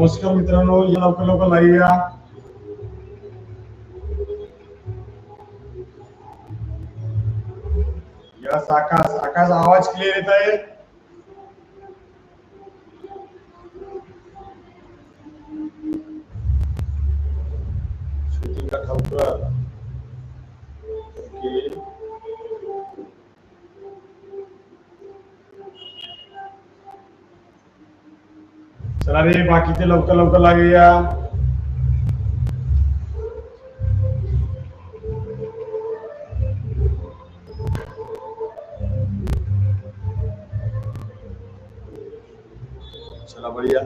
नमस्कार मित्रांनो या लवकर लवकर लाईव्ह या या साकास आकाश आवाज क्लिअर येत आहे अरे बाकीचे लवकर लवकर लागूया चला बढिया.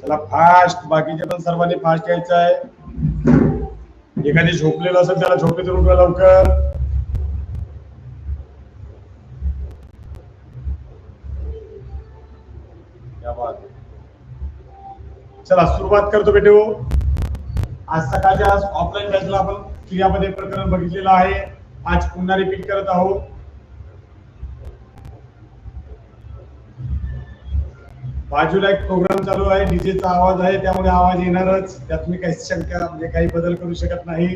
चला फास्ट बाकीचे पण सर्वांनी फास्ट यायचं आहे एखादी झोपलेलं असेल त्याला झोपेतून उठवा लवकर क्या बात है. चला सुरुवात करतो बेटे हो. आज सकाळच्या आज ऑफलाईन बॅचला आपण क्रियामध्ये प्रकरण बघितलेलं आहे. आज पुन्हा रिपीट करत आहोत. बाजूला एक प्रोग्राम चालू आहे डीजेचा आवाज आहे त्यामुळे आवाज येणारच. त्यात मी काही शंका म्हणजे काही बदल करू शकत नाही.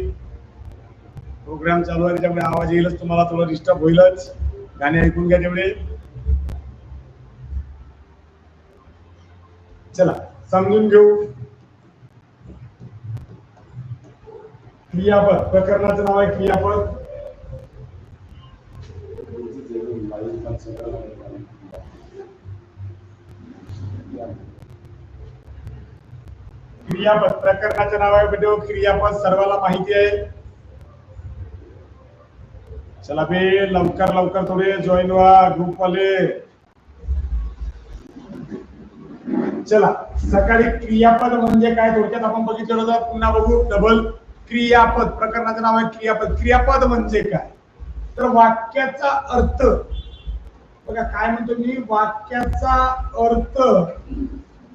प्रोग्राम चालू आहे त्यामुळे आवाज येईलच तुम्हाला थोडं डिस्टर्ब होईलच. गाणे ऐकून घ्या तेवढे. चला. समजून घेऊ. क्रियापद प्रकरणाचं नाव आहे क्रियापद. क्रियापद प्रकरणाचं नाव आहे बेटो हो, क्रियापद सर्वांना माहिती आहे. चला बे लवकर लवकर थोडे जॉईन व्हा ग्रुप वाले. चला सकाळी क्रियापद म्हणजे काय? थोडक्यात आपण बघितलं होतं पुन्हा बघू डबल क्रियापद. प्रकरणाचं नाव आहे क्रियापद. क्रियापद म्हणजे काय? तर वाक्याचा अर्थ बघा काय म्हणतो मी? वाक्याचा अर्थ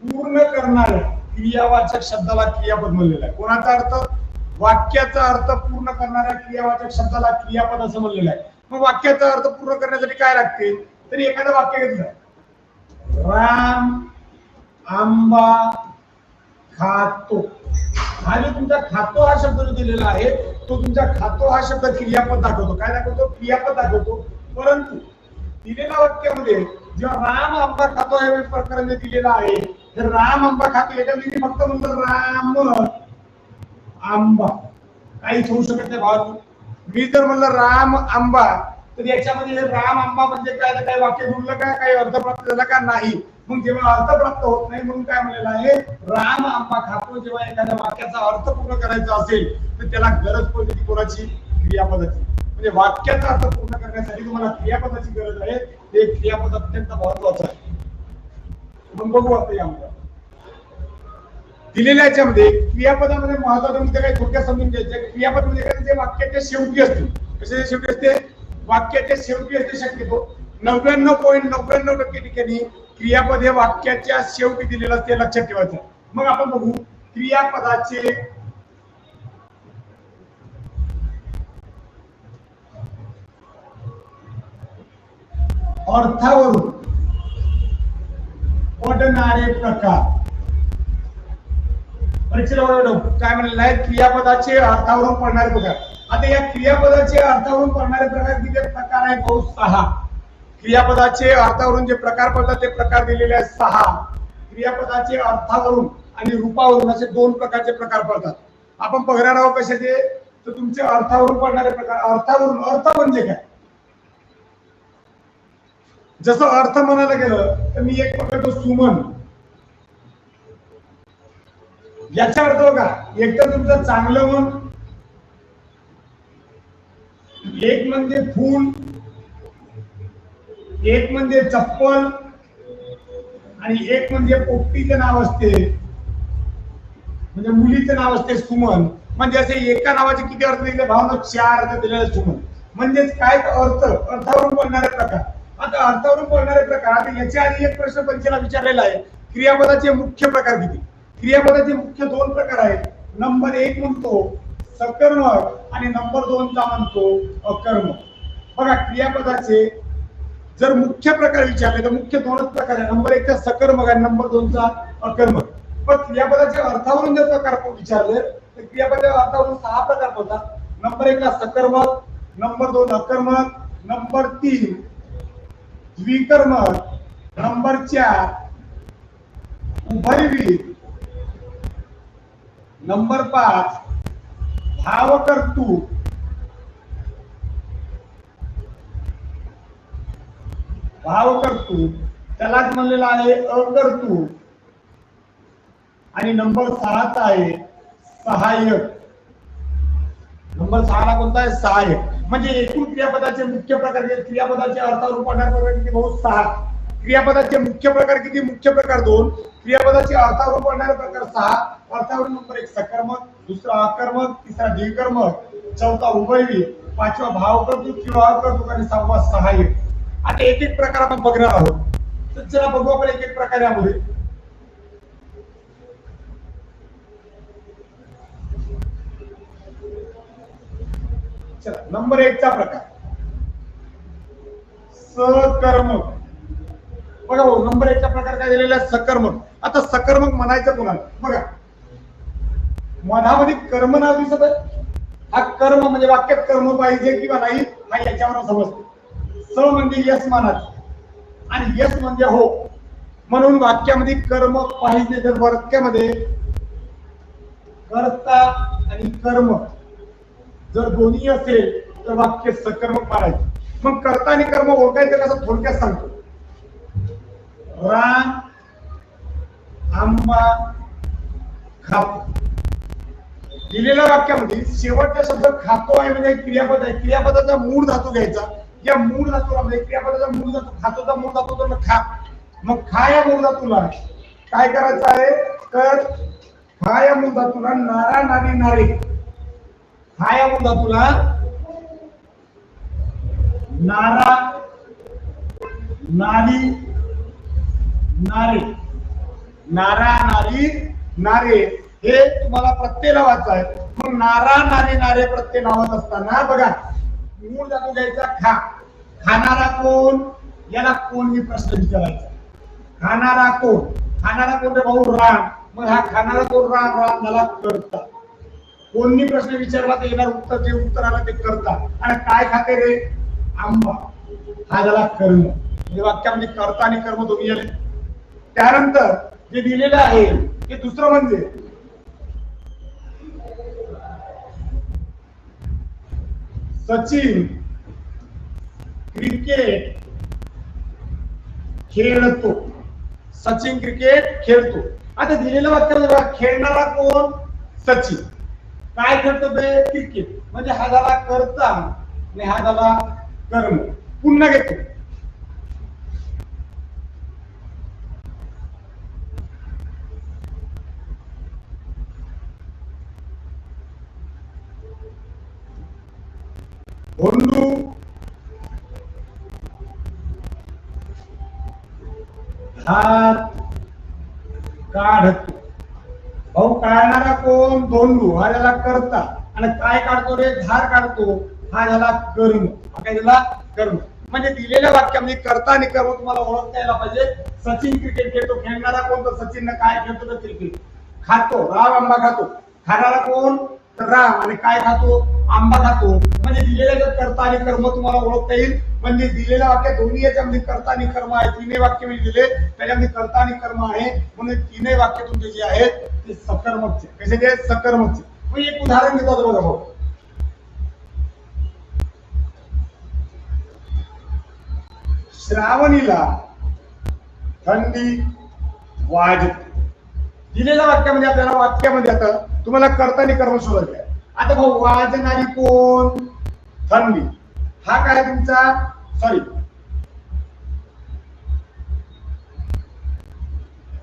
पूर्ण करणाऱ्या क्रियावाचक शब्दाला क्रियापद म्हणलेला आहे. कोणाचा अर्थ? वाक्याचा अर्थ पूर्ण करणाऱ्या क्रियावाचक शब्दाला क्रियापद असं म्हणलेलं आहे. मग वाक्याचा अर्थ पूर्ण करण्यासाठी काय लागते? तरी एखादं वाक्य घेतलं. राम आंबा खातो. हा जो तुमचा खातो हा शब्द जो दिलेला आहे तो तुमचा खातो हा शब्द क्रियापद दाखवतो. काय दाखवतो? क्रियापद दाखवतो. परंतु दिलेल्या वाक्यामध्ये जेव्हा राम आंबा खातो हे प्रकरण दिलेला आहे तर राम आंबा खातो याच्यामध्ये मी फक्त म्हणतो राम आंबा. काहीच होऊ शकत नाही भावातून मी जर म्हणलं राम आंबा तर याच्यामध्ये राम आंबा म्हणजे काय? काही वाक्य जुळलं का काही अर्थ प्राप्त झाला का? नाही. मग जेव्हा अर्थ प्राप्त होत नाही म्हणून काय म्हणलेलं आहे? राम आंबा खातो जेव्हा एखाद्या वाक्याचा अर्थ पूर्ण करायचा असेल तर त्याला गरज पडते ती कोणाची क्रियापदाची म्हणजे वाक्याचा अर्थ पूर्ण करण्यासाठी तुम्हाला क्रियापदाची गरज आहे. हे क्रियापद अत्यंत महत्वाचं आहे. मग बघू आता यामध्ये. दिलेल्या याच्यामध्ये क्रियापदामध्ये महत्वाचं म्हणजे काही थोडक्यात समजून घ्यायचं क्रियापद म्हणजे काय? ते वाक्याच्या शेवटी असते. कशाच्या शेवटी असते? वाक्याच्या शेवटी असते शक्यतो. नव्याण्णव पॉईंट नव्याण्णव टक्के ठिकाणी क्रियापद हे वाक्याच्या शेवटी दिलेलं असते लक्षात ठेवायचं. मग आपण बघू क्रियापदाचे अर्थावरून पडणारे प्रकार. परीक्षेला काय म्हणलेलं आहे क्रियापदाचे अर्थावरून पडणारे प्रकार. आता या क्रियापदाचे अर्थावरून पडणारे प्रकार किती प्रकार आहेत बहुत सहा. क्रियापदाचे अर्थावरून जे प्रकार पडतात ते प्रकार दिलेले आहेत सहा. क्रियापदाचे अर्थावरून आणि रूपावरून असे दोन प्रकारचे प्रकार पडतात. आपण बघणार आहोत कशाचे तर तुमचे अर्थावरून पडणारे प्रकार. अर्थावरून अर्थ म्हणजे काय? जसं अर्थ म्हणायला गेलं तर मी एक पकडतो सुमन. याचा अर्थ बघा एक तर तुमचं चांगलं मन एक म्हणजे फूल एक म्हणजे चप्पल आणि एक म्हणजे पोपटीचं नाव असते. म्हणजे मुलीचं नाव असते सुमन. म्हणजे असे एका नावाचे किती अर्थ दिले? भावना चार अर्थ दिलेले सुमन. म्हणजेच काय अर्थ? अर्थावरून बोलणारे प्रकार. आता अर्थावरून बोलणारे प्रकार आता याच्या आधी एक प्रश्न परीक्षेला विचारलेला आहे. क्रियापदाचे मुख्य प्रकार किती? क्रियापदाचे मुख्य दोन प्रकार आहेत. नंबर एक म्हणतो सकर्मक आणि नंबर दोनचा म्हणतो अकर्मक. बघा क्रियापदाचे जर मुख्य प्रकार विचारले तर मुख्य दोनच प्रकार. आहे नंबर एकचा सकर्मक आहे नंबर दोनचा अकर्मक. पण क्रियापदाच्या अर्थावरून जर प्रकार विचारले तर क्रियापदाच्या अर्थावरून सहा प्रकार पडतात नंबर एकला सकर्मक नंबर दोन अकर्मक नंबर तीन द्विकर्मक नंबर चार उभयविध नंबर पाच भावकर्तू करतो. त्यालाच म्हणलेला आहे अकर्तू. आणि नंबर सहाचा आहे सहाय्यक. नंबर सहाला कोणता आहे? सहाय्यक. म्हणजे एकूण क्रियापदाचे मुख्य प्रकार क्रियापदाचे अर्थावर रूपांतर प्रकार किती भाऊ सहा. क्रियापदाचे मुख्य प्रकार किती? मुख्य प्रकार दोन. क्रियापदाचे अर्थावर पडणारे प्रकार सहा. अर्थावर नंबर एक सकर्मक. दुसरा आकर्मक तिसरा द्विकर्मक चौथा उभयवी पाचवा भाव करतो किंवा अकर्तुक. आणि सहावा सहाय्यक. आता एक एक प्रकार आपण बघणार आहोत. तर चला बघू आपण एक एक प्रकार यामध्ये. चला नंबर एक चा प्रकार. सकर्मक. बघा भाऊ नंबर एक चा प्रकार काय दिलेला आहे? सकर्मक. आता सकर्मक म्हणायचं कोणाला? बघा. मनामध्ये कर्म नाव दिसत आहे. हा कर्म म्हणजे वाक्यात कर्म पाहिजे किंवा नाही हा याच्यावर समजतो. स म्हणजे यस मानाच आणि यस म्हणजे हो. म्हणून वाक्यामध्ये कर्म पाहिजे जर वाक्यामध्ये कर्ता आणि कर्म. जर दोन्ही असेल तर वाक्य सकर्मक मानायचे. मग कर्ता आणि कर्म ओळखायचं कसं थोडक्यात सांगतो. राम आंबा खातो. दिलेल्या वाक्यामध्ये शेवटचा शब्द खातो आहे म्हणजे क्रियापद आहे. क्रियापदाचा मूळ धातू घ्यायचा. या मूळ धातूला म्हणजे क्रियापदाचा मूळ धातू खातोचा मूळ धातू तर खा. मग खा या मूळ धातूला काय करायचं आहे? तर खा या मूळ धातूला नारा नारी नारे. खा या मूळ धातूला नारा नारी नारे. नारा नारी नारे. हे तुम्हाला प्रत्यय लावायचं आहे. मग नारा नारी नारे प्रत्यय लावत असताना बघा मूळ जातो घ्यायचा खा. खाणारा कोण? याला कोण मी प्रश्न विचारायचा? खाणारा कोण? खाणारा कोण रे भाऊ? राम. मग हा खाणारा कोण? राम राम मला करता. कोणी प्रश्न विचारला तर येणार उत्तर जे उत्तर आलं ते करता. आणि काय खाते रे? आंबा. हा झाला कर्म. म्हणजे वाक्यामध्ये कर्ता आणि कर्म दोन्ही आले त्यानंतर जे दिलेलं आहे ते दुसरं म्हणजे सचिन क्रिकेट खेळतो. सचिन क्रिकेट खेळतो. आता दिलेलं वाक्य बघा खेळणारा कोण? सचिन. काय खेळतो बे? क्रिकेट म्हणजे हा झाला करता आणि हा झाला कर्म. पुन्हा घेतो भोंडू हात काढतो भाऊ काढणारा दोन धोंडू हा करता. आणि काय काढतो रे? धार काढतो. हा झाला कर्म. काय झाला कर्म. म्हणजे दिलेल्या वाक्यामध्ये करता आणि कर्म तुम्हाला ओळखता यायला पाहिजे. सचिन क्रिकेट खेळतो. खेळणारा कोण? तर सचिन काय खेळतो तर क्रिकेट खातो. राम आंबा खातो. खाणारा कोण? तर राम आणि काय खातो? आंबा खातो. म्हणजे दिलेल्या कर्ता आणि कर्म तुम्हाला ओळखता येईल. म्हणजे दिलेल्या वाक्य दोन्ही याच्यामध्ये म्हणजे कर्ता आणि कर्म आहे. तीनही वाक्य मी दिले. त्याच्यामध्ये कर्ता आणि कर्म आहे. म्हणून तीनही वाक्य तुमचे जे आहेत ते सकर्मकचे. कसे ते सकर्मकचे. मी एक उदाहरण देतो बघा भाऊ. श्रावणीला थंडी वाजते. दिलेल्या वाक्यामध्ये आपल्याला वाक्यामध्ये आता तुम्हाला कर्ता आणि कर्म शोधायचे आहे. आता भाऊ वाजणारी कोण? थंडी हा काय तुमचा सॉरी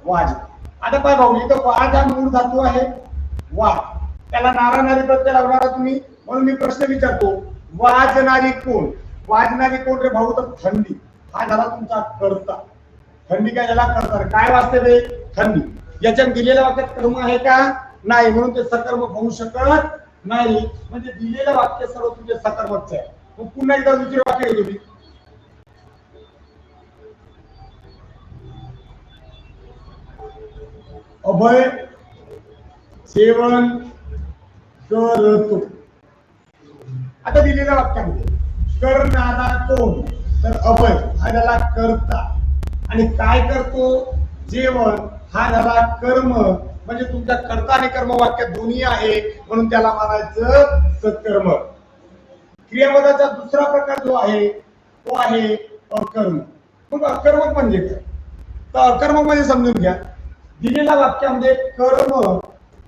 वाज. आता काय भाऊ इथं वाज हा मूळ धातू आहे वाज. त्याला नाराणारी प्रत्यय लावणारा तुम्ही म्हणून मी प्रश्न विचारतो वाजणारी कोण? वाजणारी कोण रे भाऊ? तर थंडी. हा झाला तुमचा कर्ता. थंडी काय झाला? करता. काय वाजते रे थंडी. याच्यात दिलेल्या वाक्यात कर्म आहे का? नाही म्हणून ते सकर्म होऊ शकत नाही म्हणजे दिलेलं वाक्य सर्व तुमचे सकर्मच आहे. मग पुन्हा एकदा दुसरे वाक्य घेतो मी अभय सेवन करतो. आता दिलेल्या वाक्यामध्ये करणारा कोण? तर अभय हा झाला करता. आणि काय करतो? जेवण हा झाला कर्म. म्हणजे तुमच्या कर्ता आणि कर्म वाक्यात दोन्ही आहे म्हणून त्याला मानायचं सत्कर्म. क्रियापदाचा दुसरा प्रकार जो आहे तो आहे अकर्म. मग अकर्मक म्हणजे काय? तर अकर्मक म्हणजे समजून घ्या. दिलेल्या वाक्यामध्ये कर्म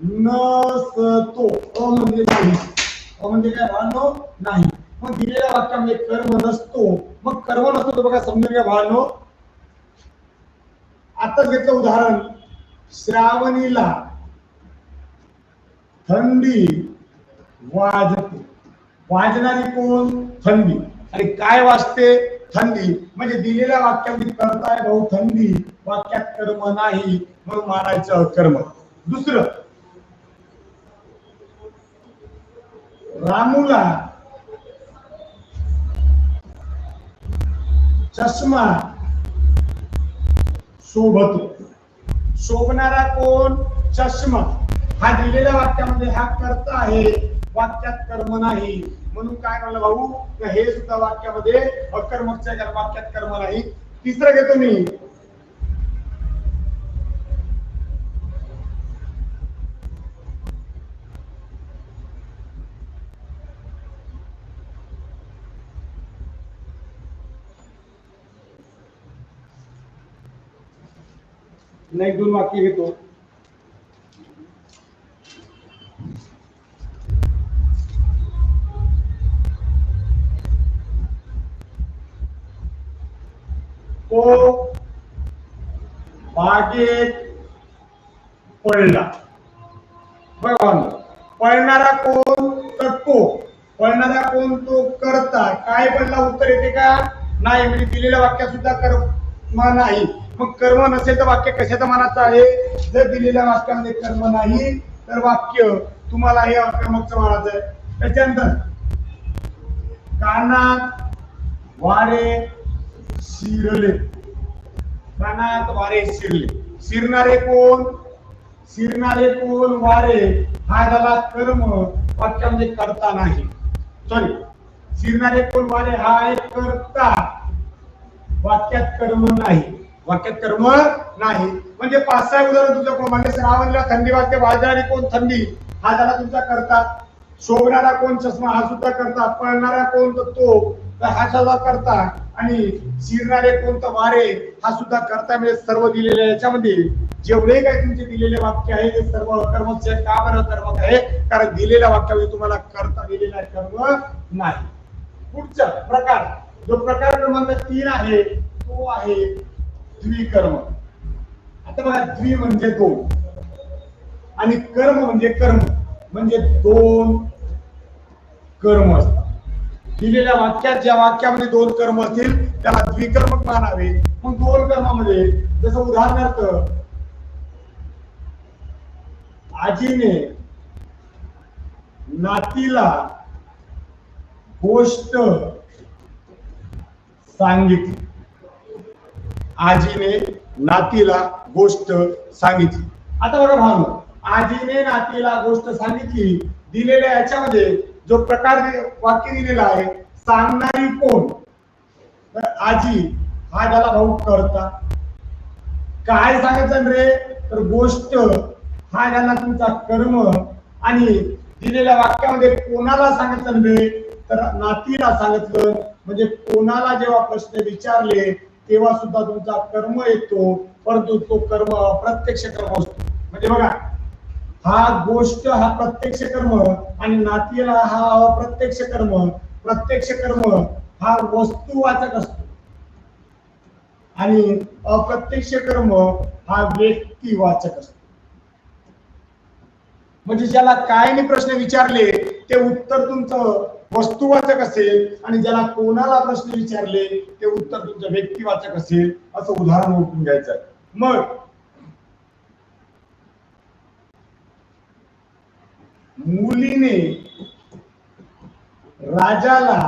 नसतो. अ म्हणजे नाही. अ म्हणजे काय? भानो नाही. मग दिलेल्या वाक्यामध्ये कर्म नसतो. मग कर्म नसतो तो बघा समजून घ्या भानो. आताच घेतलं उदाहरण. श्रावणीला थंडी वाजते. वाजणारी कोण? थंडी. आणि काय वाजते? थंडी. म्हणजे दिलेल्या वाक्यामध्ये करताय भाऊ थंडी. वाक्यात कर्म नाही. म्हणून मारायचं कर्म दुसरं. रामूला चष्मा शोभतो. शोभणारा कोण? चष्मा. हा दिलेल्या वाक्यामध्ये हा कर्त आहे. वाक्यात कर्म नाही. म्हणून काय म्हणलं भाऊ? हे सुद्धा वाक्यामध्ये अकर्मकच्या वाक्यात कर्म नाही. तिसरं घेतो मी. नाही दोन वाक्य घेतो. तो बागेत पडला बघा पळणारा कोण तर तो पळणारा कोण तो करता. काय पडला उत्तर येते का? नाही म्हणजे दिलेल्या वाक्यात सुद्धा कर्म नाही. मग कर्म नसेल तर वाक्य कशाच्या मनाचं आहे? जर दिलेल्या वाक्यामध्ये कर्म नाही तर वाक्य तुम्हाला हे अकर्मकच म्हणायचं आहे. त्याच्यानंतर कानात वारे शिरले. कानात वारे शिरले. शिरणारे कोण? शिरणारे कोण वारे? हा झाला कर्म. वाक्यामध्ये करता नाही. सॉरी शिरणारे कोण वारे? हा एक करता. वाक्यात कर्म नाही. वाक्यात कर्म नाही. म्हणजे पाच सहा उदाहरण तुमच्या म्हणजे श्रावणला थंडी वाजते वाजणारी कोण थंडी? हा झाला तुमचा करता. शोभणारा कोण चष्मा हा सुद्धा करता. पळणारा कोण तर तो तर हा सुद्धा करता. आणि शिरणारे कोण तर वारे हा सुद्धा करता. म्हणजे सर्व दिलेले याच्यामध्ये जेवढे काही तुमचे दिलेले वाक्य आहे ते सर्व कर्मच आहे का बरं कर्मक आहे. कारण दिलेल्या वाक्यामध्ये तुम्हाला करता दिलेला कर्म नाही. पुढचा प्रकार. जो प्रकार क्रमांक तीन आहे तो आहे द्विकर्म. आता बघा द्वि म्हणजे दोन. आणि कर्म म्हणजे कर्म. म्हणजे दोन कर्म असतात. दिलेल्या वाक्यात ज्या वाक्यामध्ये दोन कर्म असतील त्याला द्विकर्मक मानावे मग दोन कर्मामध्ये जसं उदाहरणार्थ आजीने नातीला गोष्ट सांगितली. आजीने नातीला गोष्ट सांगितली. आता बरं भाऊ आजीने नातीला गोष्ट सांगितली. दिलेल्या याच्यामध्ये जो प्रकार वाक्य दिलेला आहे सांगणारी कोण? तर आजी हा त्याला भाऊ करता काय सांगायचं रे? तर गोष्ट हा त्याला तुमचा कर्म आणि दिलेल्या वाक्यामध्ये कोणाला सांगितलं रे? तर नातीला सांगितलं म्हणजे कोणाला जेव्हा प्रश्न विचारले तेव्हा सुद्धा तुमचा कर्म येतो परंतु तो कर्म अप्रत्यक्ष कर्म असतो. म्हणजे बघा हा गोष्ट हा प्रत्यक्ष कर्म आणि नातीला हा अप्रत्यक्ष कर्म प्रत्यक्ष कर्म हा वस्तुवाचक असतो. आणि अप्रत्यक्ष कर्म हा व्यक्तिवाचक असतो. म्हणजे ज्याला काय प्रश्न विचारले ते उत्तर तुमचं वस्तुवाचक असेल आणि ज्याला कोणाला प्रश्न विचारले ते उत्तर तुमचं व्यक्तिवाचक असेल असं उदाहरण ओळखून घ्यायचं आहे. मग मुलीने राजाला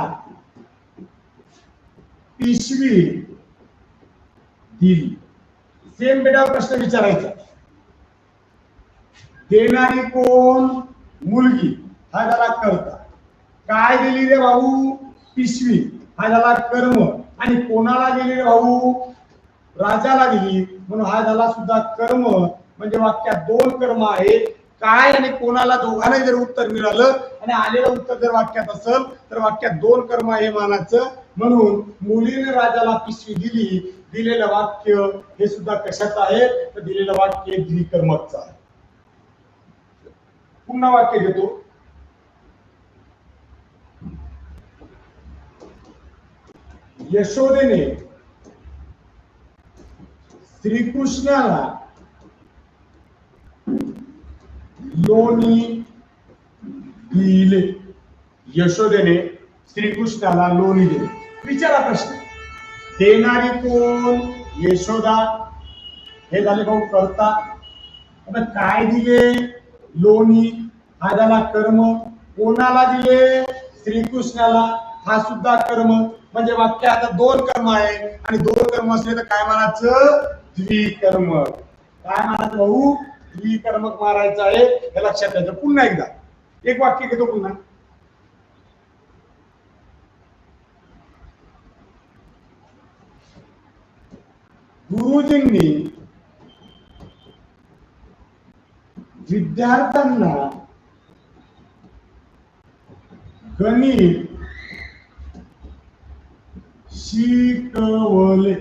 पिशवी दिली. सेम बेटावर प्रश्न विचारायचा. देणारी कोण? मुलगी. हा जरा करता काय दिली रे भाऊ? पिशवी. हा झाला कर्म. आणि कोणाला दिली रे भाऊ? राजाला दिली म्हणून हा झाला सुद्धा कर्म. म्हणजे वाक्यात दोन कर्म आहेत. काय आणि कोणाला दोघांना जर उत्तर मिळालं आणि आलेलं उत्तर जर वाक्यात असेल तर वाक्यात दोन कर्म आहे मानाचं. म्हणून मुलीने राजाला पिशवी दिली. दिलेलं वाक्य हे सुद्धा कशाचं आहे? तर दिलेलं वाक्य द्विकर्मकचं आहे. पुन्हा वाक्य घेतो. यशोदेने श्रीकृष्णाला लोणी दिले. यशोदेने श्रीकृष्णाला लोणी दिले. विचारा प्रश्न. देणारी कोण? यशोदा. हे झाले भाऊ करता. आता काय दिले? लोणी. हा झाला कर्म. कोणाला दिले? श्रीकृष्णाला. हा सुद्धा कर्म. म्हणजे वाक्य आता दोन कर्म आहे आणि दोन कर्म असले तर काय म्हणायचं? द्विकर्म. काय म्हणायचं भाऊ? द्विकर्मक मारायचं आहे. हे लक्षात घ्यायचं पुन्हा एकदा. एक वाक्य घेतो पुन्हा. गुरुजींनी विद्यार्थ्यांना गणित शिकवले.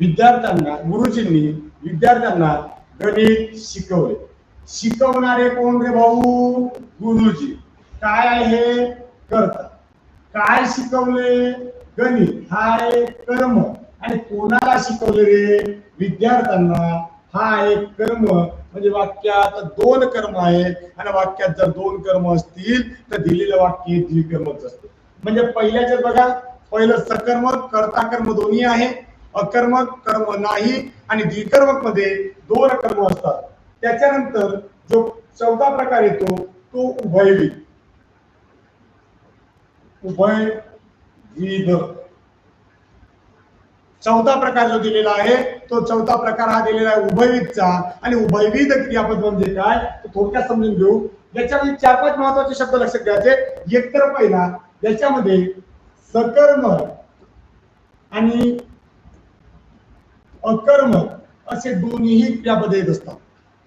विद्यार्थ्यांना गुरुजींनी विद्यार्थ्यांना गणित शिकवले. शिकवणारे कोण रे भाऊ? गुरुजी. काय आहे करता काय शिकवले? गणित. हा आहे कर्म. आणि कोणाला शिकवले रे? विद्यार्थ्यांना. हा एक कर्म. म्हणजे वाक्यात दोन कर्म आहेत. आणि वाक्यात जर दोन कर्म असतील तर दिलेलं वाक्य द्विकर्मच असतं. म्हणजे पहिल्याच्यात बघा पहिलं सकर्मक कर्ता कर्म दोन्ही आहे. अकर्मक कर्म नाही. आणि द्विकर्मकमध्ये दोन कर्म असतात. त्याच्यानंतर जो चौथा प्रकार येतो तो उभयविध. उभयविध. चौथा प्रकार जो दिलेला आहे तो चौथा प्रकार हा दिलेला आहे उभयविधचा. आणि उभयविध क्रियापद म्हणजे काय? तो थोडक्यात समजून घेऊ. याच्यामध्ये चार पाच महत्त्वाचे शब्द लक्षात घ्यायचे. एक तर पहिला याच्यामध्ये सकर्म आणि अकर्मक असे दोन्हीही क्रियापद येत असतात.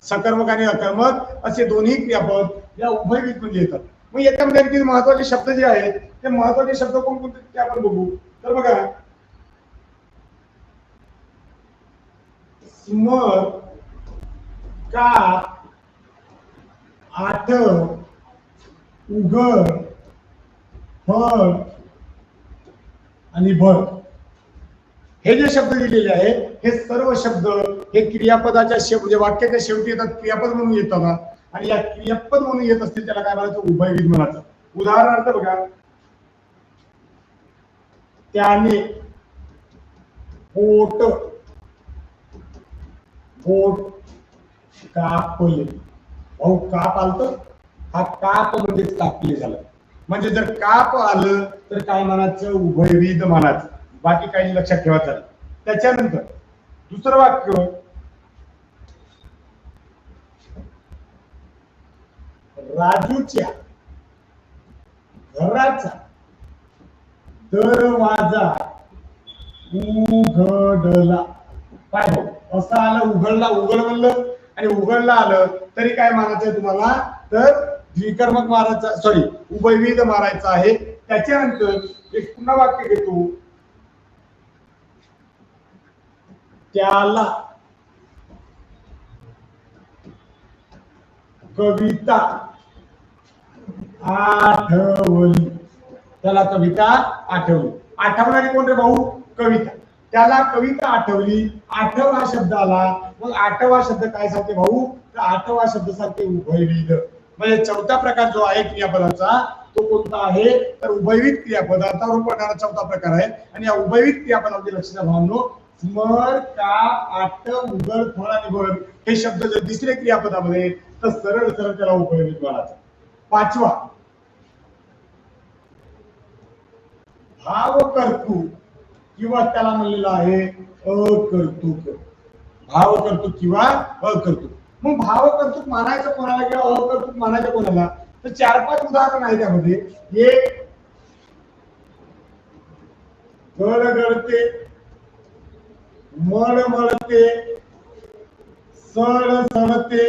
सकर्मक आणि अकर्मक असे दोन्ही क्रियापद या उभयविध म्हणजे येतात. मग याच्यामध्ये आणखी महत्त्वाचे शब्द जे आहेत ते महत्त्वाचे शब्द कोणकोणते ते आपण बघू. तर बघा स्मर का आठ उघड फळ आणि भर. हे जे शब्द दिलेले आहेत हे सर्व शब्द हे क्रियापदाच्या शेव म्हणजे वाक्याच्या शेवटी येतात क्रियापद म्हणून येतात आणि या क्रियापद म्हणून येत असतील त्याला काय म्हणायचं? उभयविध म्हणायचं. उदाहरणार्थ बघा. त्याने पोट पोट कापले. भाऊ काप आलत? हा काप म्हणजेच कापले झालं. म्हणजे जर काप आलं तर काय म्हणायचं उभयविध म्हणायचं बाकी काही लक्षात ठेवायचं त्याच्यानंतर दुसरं वाक्य. राजूच्या घराचा दरवाजा उघडला. पाहिजे हो? असं आलं उघडला उघड म्हणलं. आणि उघडला आलं तरी काय मारायचंय तुम्हाला? तर द्विकर्मक मारायचा सॉरी उभयविध मारायचा आहे. त्याच्यानंतर एक पुन्हा वाक्य घेतो. त्याला कविता आठवली. त्याला कविता आठवली. आठवणारी कोण रे भाऊ? कविता. त्याला कविता आठवली. आठव हा शब्द आला मग आठव हा शब्द काय सांगते भाऊ? तर आठव हा शब्द सांगते उभयविध. म्हणजे चौथा प्रकार जो आहे क्रियापदाचा तो कोणता आहे? तर उभयविध क्रियापद रूप पडणारा चौथा प्रकार आहे. आणि या उभयविध क्रियापदामध्ये लक्षात भावनो. स्मर का आठ उघड फळ आणि भर हे शब्द जर दिसले क्रियापदामध्ये तर सरळ सरळ त्याला उपयोगी म्हणायचं. पाचवा. भाव कर्तु किंवा त्याला म्हणलेलं आहे अकर्तुक. भाव कर्तु किंवा अकर्तुक. मग भाव कर्तृक मानायचं कोणाला किंवा अकर्तृक मानायचं कोणाला? तर चार पाच उदाहरण आहे त्यामध्ये एक गड गळते मळ मळते सळ सळते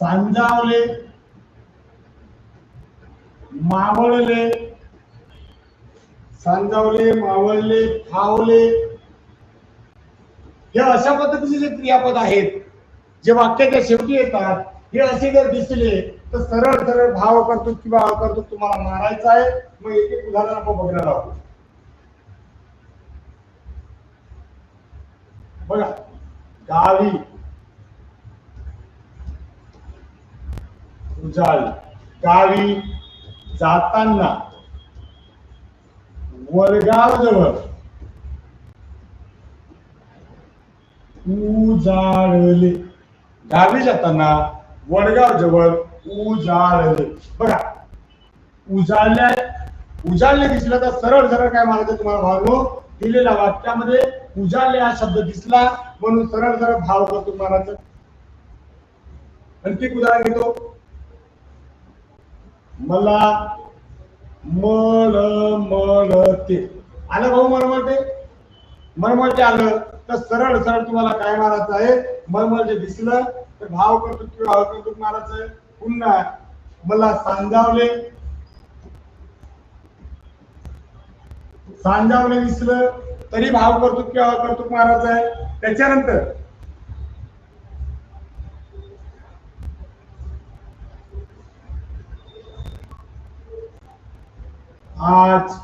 सांजावले मावळले सांजावले मावळले फावले हे अशा पद्धतीचे जे क्रियापद आहेत जे वाक्याच्या शेवटी येतात हे असे जर दिसले तर सरळ सरळ भाव करतो किंवा अकर्तृ तुम्हाला मारायचा आहे मग एक एक उदाहरण आपण बघणार आहोत. बघा गावी उजाल गावी जाताना वरगाव जवळ उजाळले. गावी जाताना वडगाव जवळ उजाळले. बघा उजाळल्या उजाळले दिसलं तर सरळ सरळ काय मारायचं तुम्हाला भावनो दिलेल्या वाक्यामध्ये उजाळले हा शब्द दिसला म्हणून सरळ सरळ भाव करतो म्हणायचं आणखी उदाहरण घेतो. मला मळ मळते आलं भाऊ मरमळते मरमळते आलं. तर सरळ सरळ तुम्हाला काय मारायचं आहे? मळमळते दिसलं तर भाव करतो किंवा अकर्तुक मारायचं आहे. पुन्हा मला सांजावले सांजावले दिसलं तरी भाव करतो किंवा अकर्तुक मारायचं आहे. त्याच्यानंतर आज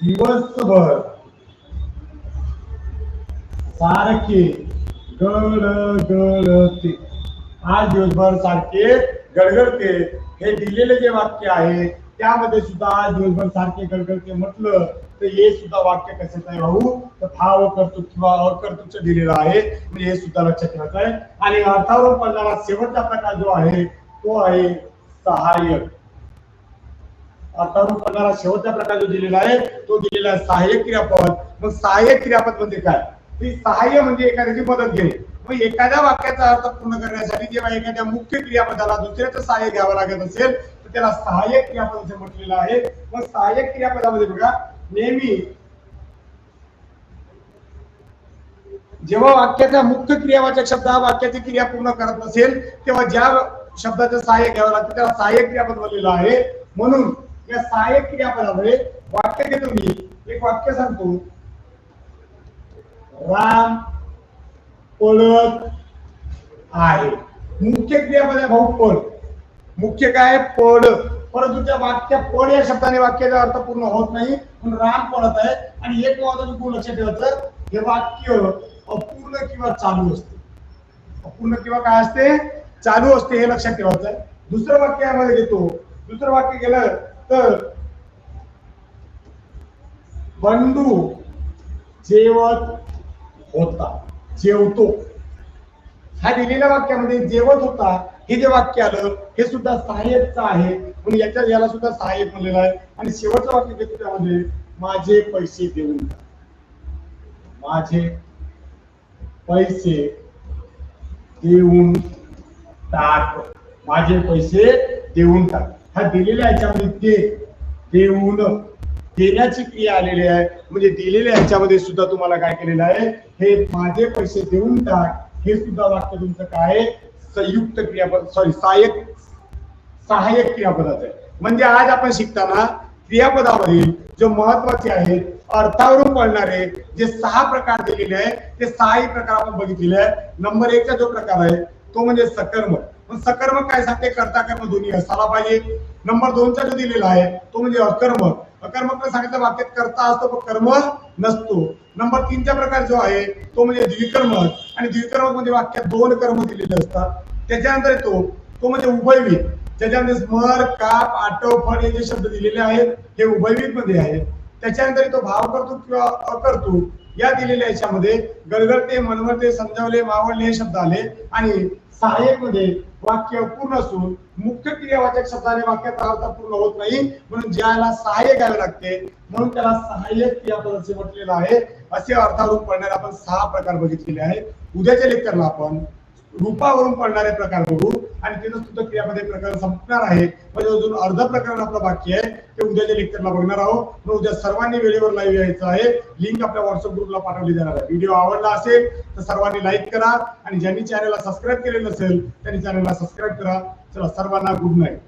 दिवसभर सारखे गडगडते आज दिवसभर सारखे गडगडते. हे दिलेले जे वाक्य आहे त्यामध्ये सुद्धा आज दिवसभर सारखे गडगडते म्हटलं तर हे सुद्धा वाक्य कशाचं आहे भाऊ? तर भाव कर्तृक किंवा अकर्तृक दिलेलं आहे. म्हणजे हे सुद्धा लक्षात ठेवायचं आहे. आणि अर्थावर पडणारा शेवटचा प्रकार जो आहे तो आहे सहाय्यक. अर्थावर पडणारा शेवटचा प्रकार जो दिलेला आहे तो दिलेला आहे सहाय्यक क्रियापद. मग सहाय्यक क्रियापद म्हणजे काय? ती सहाय्य म्हणजे एखाद्याची मदत घेणे. मग एखाद्या वाक्याचा अर्थ पूर्ण करण्यासाठी जेव्हा एखाद्या मुख्य क्रियापदाला दुसऱ्याचं सहाय्य घ्यावं लागत असेल तर त्याला सहाय्यक क्रियापद असे म्हटलेलं आहे. मग सहाय्यक क्रियापदामध्ये बघा नेहमी जेव्हा वाक्याचा मुख्य क्रियावाचक शब्द हा वाक्याची क्रिया पूर्ण करत नसेल तेव्हा ज्या शब्दाचं सहाय्य घ्यावं लागतं त्याला सहाय्यक क्रियापद बनलेलं आहे. म्हणून या सहाय्यक क्रियापदामध्ये वाक्य घेतो मी. एक वाक्य सांगतो. राम पळत आहे. मुख्य क्रियापद आहे भाऊ पळ. मुख्य काय पड परंतु त्या वाक्य पड या शब्दाने वाक्याचा अर्थ पूर्ण होत नाही म्हणून राम पळत आहे. आणि एक महत्वाचं गुण लक्षात ठेवायचं हे वाक्य अपूर्ण किंवा चालू असते. अपूर्ण किंवा काय असते? चालू असते हे लक्षात ठेवायचं आहे. दुसरं वाक्य यामध्ये घेतो दुसरं वाक्य गेलं तर बंडू जेवत होता. जेवतो. हा दिलेल्या वाक्यामध्ये जेवत होता हे जे वाक्य आलं हे सुद्धा सहाय्यकचं आहे. म्हणून याच्या याला सुद्धा सहाय्यक म्हणलेलं आहे. आणि शेवटचं वाक्य घेतो त्यामध्ये माझे पैसे देऊन माझे पैसे देऊन टाक. माझे पैसे देऊन टाक. हा दिलेल्या याच्यामध्ये ते देऊन देण्याची क्रिया आलेली आहे. म्हणजे दिलेल्या ह्याच्यामध्ये सुद्धा तुम्हाला काय केलेलं आहे? हे माझे पैसे देऊन टाक. हे सुद्धा वाक्य तुमचं काय आहे? संयुक्त क्रियापद सॉरी सहाय्यक सहाय्यक क्रियापदाचं आहे. म्हणजे आज आपण शिकताना क्रियापदावरील जो महत्त्वाचे आहेत अर्थावरून पडणारे जे सहा प्रकार दिलेले आहेत ते सहाही प्रकार आपण बघितलेले आहे नंबर एकचा जो प्रकार आहे तो म्हणजे सकर्म. मग सकर्म काय सांगते? करता कर्म दोन्ही असायला पाहिजे. नंबर दोनचा जो दिलेला आहे तो म्हणजे अकर्म. अकर्मक सांगितलं वाक्यात करता असतो पण कर्म नसतो. नंबर तीनचा प्रकार जो आहे तो म्हणजे द्विकर्मक आणि द्विकर्मक म्हणजे वाक्यात दोन कर्म दिलेले असतात. त्याच्यानंतर येतो तो म्हणजे उभयवीत त्याच्यामध्ये स्मर काप आटव फळ हे जे शब्द दिलेले आहेत हे उभयवीत मध्ये आहेत. त्याच्यानंतर तो भाव करतो किंवा अकर्तुक या दिलेल्या याच्यामध्ये गडगडते मनवरते समजावले मावळले हे शब्द आले. आणि सहाय्यकमध्ये वाक्य पूर्ण असून मुख्य क्रियावाचक शब्दाने वाक्याचा अर्थ पूर्ण होत नाही. म्हणून ज्याला सहाय्य घ्यावे लागते म्हणून त्याला सहाय्यक क्रियापद असे म्हटलेलं आहे. असे अर्थावरून पडणारे आपण सहा प्रकार बघितलेले आहेत. उद्याच्या लेक्चरला आपण रूपावरून पडणारे प्रकार बघू आणि तिथं सुद्धा प्रकार संपणार आहे. म्हणजे अजून अर्ध प्रकरण आपलं बाकी आहे. ते उद्याच्या लेक्चरला बघणार आहोत. उद्या सर्वांनी वेळेवर लाईव्ह यायचं आहे. लिंक आपल्या व्हॉट्सअप ग्रुपला पाठवली जाणार आहे. व्हिडिओ आवडला असेल तर सर्वांनी लाईक करा. आणि ज्यांनी चॅनलला सबस्क्राईब केलेलं नसेल त्यांनी चॅनलला सबस्क्राईब करा. चला सर्वांना गुड नाईट